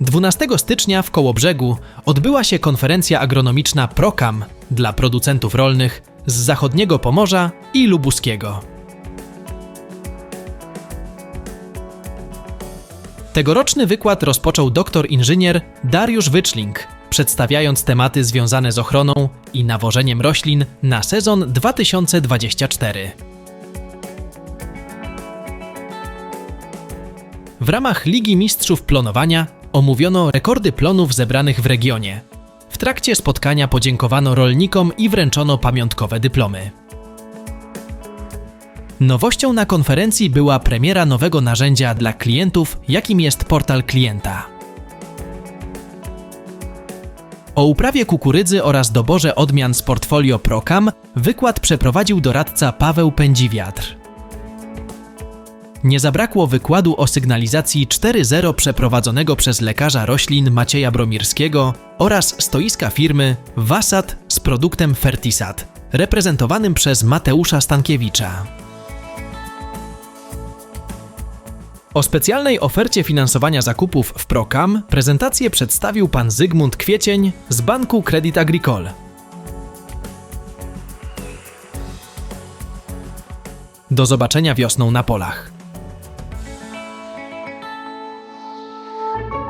12 stycznia w Kołobrzegu odbyła się konferencja agronomiczna Prokam dla producentów rolnych z zachodniego Pomorza i lubuskiego. Tegoroczny wykład rozpoczął doktor inżynier Dariusz Wyczling, przedstawiając tematy związane z ochroną i nawożeniem roślin na sezon 2024. W ramach Ligi Mistrzów Plonowania omówiono rekordy plonów zebranych w regionie. W trakcie spotkania podziękowano rolnikom i wręczono pamiątkowe dyplomy. Nowością na konferencji była premiera nowego narzędzia dla klientów, jakim jest portal klienta. O uprawie kukurydzy oraz doborze odmian z portfolio Procam wykład przeprowadził doradca Paweł Pędziwiatr. Nie zabrakło wykładu o sygnalizacji 4.0 przeprowadzonego przez lekarza roślin Macieja Bromirskiego oraz stoiska firmy Wasat z produktem Fertisat, reprezentowanym przez Mateusza Stankiewicza. O specjalnej ofercie finansowania zakupów w Procam prezentację przedstawił pan Zygmunt Kwiecień z Banku Credit Agricole. Do zobaczenia wiosną na polach. Thank you.